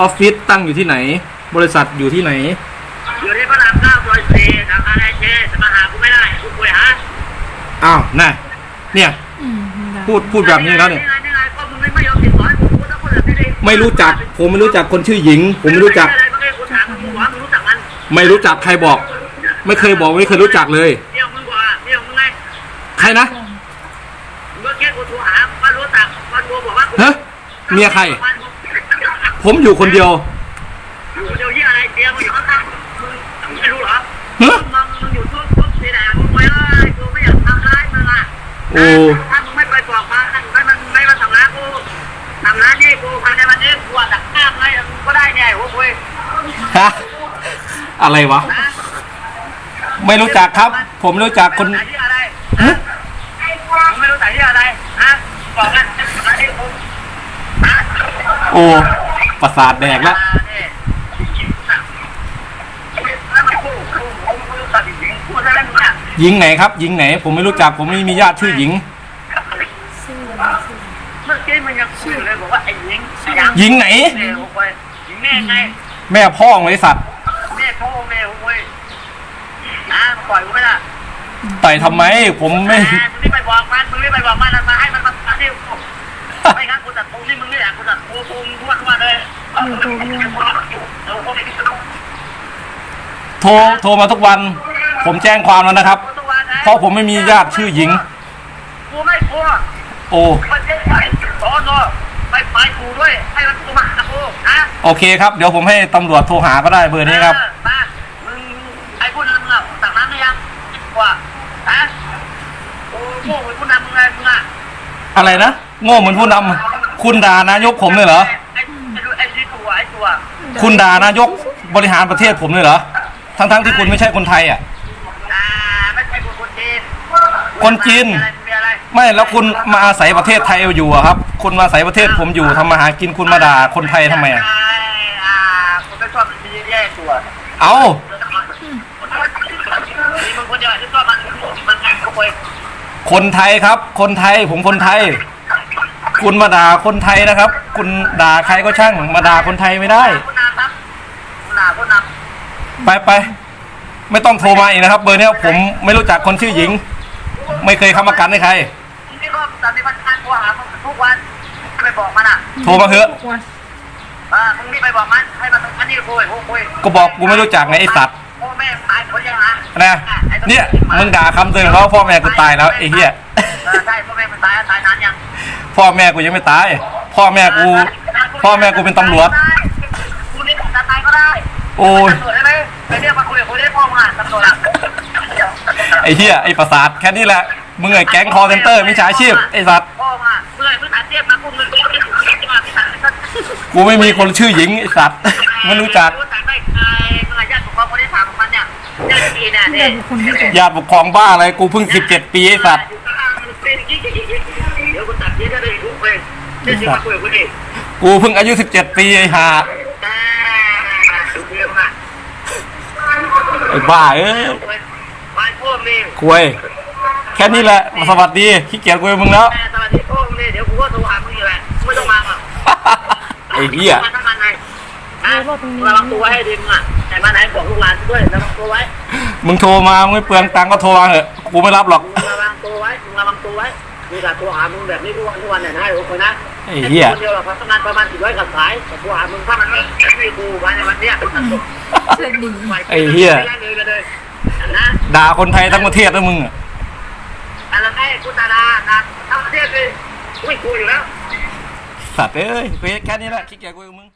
ออฟฟิศตั้งอยู่ที่ไหน บริษัทอยู่ที่ไหน อยู่ที่พระรามเก้าซอยสี่สาขาไอเจจะมาหากูไม่ได้กูคุยหาอ้าวน่ะเนี่ย อืมได้พูดพูดแบบนี้แล้วเนี่ยนี่ไงนี่ไงก็มึงไม่ยอมติดต่อให้กูกูต้องพูดแบบนี้ดิไม่รู้จัก ผมไม่รู้จักคนชื่อหญิง ผมไม่รู้จัก อะไรมึงให้กูถามมึงว่ามึงรู้จักมันไม่รู้จักใครบอก ไม่เคยบอกไม่เคยรู้จักเลย เนี่ยมึงบอกเนี่ยมึงไงใครนะเมื่อกี้กูโทรหาว่ารู้จักมันกูบอกว่ากูฮะเมียใคร ผมอยู่คนเดียวอยู่เดียวยี่อะไรเดียวมึงอยู่ข้างๆมึงไม่รู้เหรอฮะมึงมึงอยู่ทุกทุกที่ไหนมึงไปเลยกูไม่อยากทำร้ายมึงอะโอ้ถ้ามึงไม่ไปบอกมาถ้ามึงไม่มันไม่มาทำร้ายกูทำร้ายนี่กูภายในวันนี้กูอาจจะฆ่ามึงอะไรมึงก็ได้เนี่ยโอ้โหฮะอะไรวะนะไม่รู้จักครับ ผมไม่รู้จักคนไม่รู้จักที่อะไรฮะมึงไม่รู้จักที่อะไรฮะบอกกันไอ้ผมฮะโอ้ ประสาทแดกแล้วเนี่ยแล้วมันพูดพูดผมไม่รู้จักจริงๆพูดอะไรมึงอะหญิงไหนครับหญิงไหน ผมไม่รู้จักผมไม่มีญาติชื่อหญิงชื่อเมื่อกี้มันยังคุยอยู่เลยบอกว่าไอ้หญิงไอ้ยังหญิงไหนแม่โอ้ยหญิงแม่ไงแม่พ่อของไอสัตว์แม่โทรแม่โอ้ยนะปล่อยกูไม่ได้ต่อยทำไม ผมไม่มึงรีบไปบอกมันมึงรีบไปบอกมันมาให้มันมาอันนี้กูไม่งั้นกูจัดตรงนี้มึง โทรโทรมาทุกวัน ผมแจ้งความแล้วนะครับ เพราะผมไม่มีญาติชื่อหญิง กูไม่กลัวโอ้มันจะไปสอนอไปไปกูด้วย ให้มันกูมาหากูนะโอเคครับ เดี๋ยวผมให้ตำรวจโทรหาก็ได้เบอร์นี้ครับมามึงไอ้ผู้นำมึงอะสั่งน้ำหรือยังกว่านะโอ้โหผู้นำมึงไงมึงอะอะไรนะ โง่เหมือนผู้นำ คุณด่านายกผมเลยเหรอ ไอ้ไอ้ไอ้ที่ตัวไอ้ตัวคุณด่านายกบริหารประเทศผมเลยเหรอ ทั้งๆที่คุณไม่ใช่คนไทยอะ อ่าไม่ใช่คนคนจีนคนจีนอะไรมีอะไรไม่แล้วคุณมาอาศัยประเทศไทยอยู่อะครับ คุณมาอาศัยประเทศผมอยู่ทำมาหากินคุณมาด่าคนไทยทำไมอะอ่าอ่าคนไม่ชอบมันมีแย่ตัวเอามีมึงคนเดียวที่ชอบมันมันงานขโมยคนไทยครับ คนไทยผมคนไทย คุณมาด่าคนไทยนะครับ คุณด่าใครก็ช่างมาด่าคนไทยไม่ได้ผู้นำครับผู้นำผู้นไปไปไม่ต้องโทรมาอีกนะครับ เบอร์เนี้ยผมไม่รู้จักคนชื่อหญิง ไม่เคยค้ำประกันให้ใครำนี่ก็ตอนนี้มันทานตัวหามันทุกวันไปบอกมันอะโทรมาเถอะทุกวันอ่ามึงนี่ไปบอกมันให้มันอันนี้คุยคุยก็บอกกูไม่รู้จักไงไอสัตว์พ่อแม่ตายคนยังฮะนะเนี่ยมึงด่าคำเตือนเขาพ่อแม่กูตายแล้วไอ้เหี้ยเออใช่พ่อแม่มันตายตายนานยัง พ่อแม่กูยังไม่ตาย พ่อแม่กู พ่อแม่กูเป็นตำรวจกูนี่จะตายก็ได้โอ้ยตำรวจได้ไหมไปเรียกมาคุยกับคุยได้พ่อมาตำรวจอะไอ้เหี้ยไอ้ประสาทแค่นี้แหละมึงไอ้แก๊งคอร์เซนเตอร์มิจฉาชีพไอ้สัตว์พ่อมาเมื่อไหร่พื้นฐานเทียบมากูเงินกูไม่ถูกมาพื้นฐานกูไม่มีคนชื่อหญิงไอ้สัตว์ไม่รู้จักรู้จักได้ใครเมื่อญาติของเขาคนที่ถามของมันเนี่ยญาติดีเนี่ยเดี๋ยวบุคคลที่เจ็ดญาติปกครองบ้าอะไรกูเพิ่งสิบเจ็ดปีไอ้สัตว์ เดี๋ยวกูตัดเยอะเลยกูไป เดี๋ยวจะมาคุยกับกูดิกูเพิ่งอายุสิบเจ็ดปีไอ้ห่าอ่าดูเรื่องอะไอ้บ้าเอ้ยไปพ่อแม่คุยแค่นี้แหละสวัสดีขี้เกียจคุยกับมึงแล้วแม่สวัสดีพ่อแม่เดี๋ยวกูก็โทรหามึงอยู่แหละไม่ต้องมาหรอกไอ้เหี้ยมาทั้งวันเลยนะระวังตัวไว้ให้ดีมึงอะแต่มาไหนบอกลูกหลานด้วยระวังตัวไว้ มึงโทรมามึงไม่เปลืองตังค์ก็โทรมาเถอะกูไม่รับหรอกมึงระวังตัวไว้มึงระวังตัวไว้มึงจะโทรหามึงแบบนี้ทุกวันทุกวันเนี่ยนะไอ้โอ้ยนะ ไอ้เหี้ยคนเดียวหรอกทำงานประมาณสี่ร้อยกับสายแต่โทรหามึงถ้ามันไม่ไม่กูมาในวันเนี้ยเล่นดีไอ้เหี้ยเลยไปเลยนะด่าคนไทยทั้งประเทศนะมึงอะอะไรให้กูตาดานะทั้งประเทศเลยอุ้ยกูอยู่แล้วสัตว์เอ้ยไปแค่นี้แหละขี้เกียจคุยกับมึง